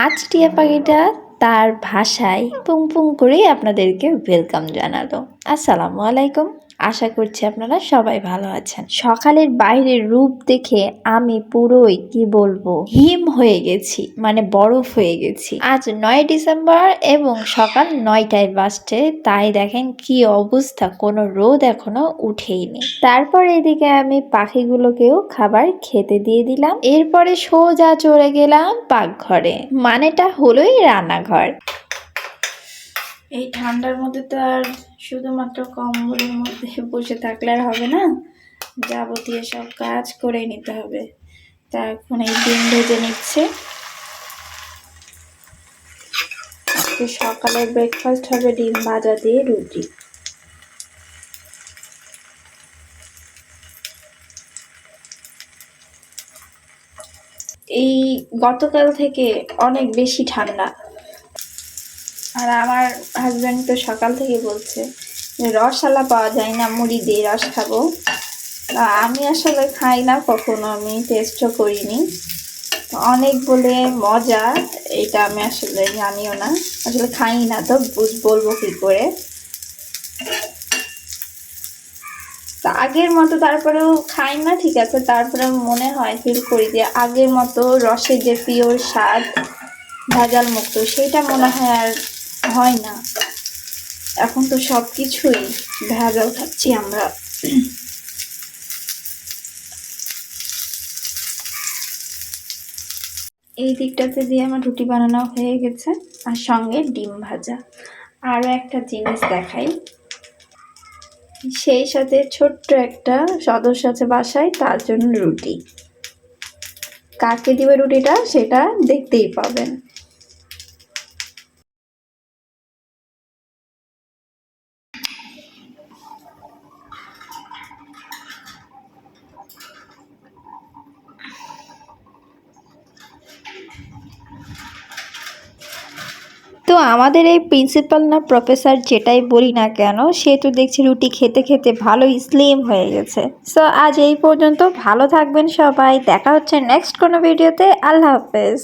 আজ টিয়া পাখিটা তার ভাষায় পুং পুং করেই আপনাদেরকে ওয়েলকাম জানালো। আসসালামু আলাইকুম। আশা করছি আপনারা সবাই ভালো আছেন। সকালের বাইরের রূপ দেখে আমি পুরোই কি বলব, হিম হয়ে গেছি মানে বরফ হয়ে গেছি। আজ নয় ডিসেম্বর এবং সকাল নয়টায় বাজছে, তাই দেখেন কি অবস্থা, কোনো রোদ এখনও উঠেইনি। তারপর এদিকে আমি পাখিগুলোকেও খাবার খেতে দিয়ে দিলাম। এরপরে সোজা চলে গেলাম পাকঘরে, মানেটা হলোই রান্নাঘর। এই ঠান্ডার মধ্যে তো আর শুধুমাত্র কম্বলের মধ্যে বসে থাকলে আর হবে না। যাবতীয় সব কাজ করে নিতে হবে। তা এখন এই ডিম ভেজে নিচ্ছে। সকালের ব্রেকফাস্ট হবে ডিম ভাজা দিয়ে রুটি। এই গতকাল থেকে অনেক বেশি ঠান্ডা। আর আমার হাজব্যান্ড তো সকাল থেকে বলছে রসালা পাওয়া যায় না, মুড়ি দিয়ে রস খাব। আমি আসলে খাই না কখনো, আমি টেস্টও করিনি। অনেক বলে মজা, এটা আমি আসলে জানিও না, আসলে খাই না তো, বুঝ, বলব কি করে। তা আগের মতো তারপরেও খাই না, ঠিক আছে তারপরে মনে হয় ফিল করি যে আগের মতো রসের যে পিওর স্বাদ ভেজাল মুক্ত সেটা মনে হয় আর হয় না। এখন তো সব কিছুই ভেজাল খাচ্ছি আমরা। এই দিকটাতে দিয়ে আমার রুটি বানানো হয়ে গেছে আর সঙ্গে ডিম ভাজা। আরও একটা জিনিস দেখাই। সেই সাথে ছোট্ট একটা সদস্য আছে বাসায়, তার জন্য রুটি। কাকে দিবে রুটিটা সেটা দেখতেই পাবেন। তো আমাদের এই প্রিন্সিপাল না প্রফেসর যেটাই বলি না কেন, সে তো দেখছি রুটি খেতে খেতে ভালো স্লিম হয়ে গেছে। সো আজ এই পর্যন্ত ভালো থাকবেন সবাই। দেখা হচ্ছে নেক্সট কোনো ভিডিওতে আল্লাহ হাফেজ।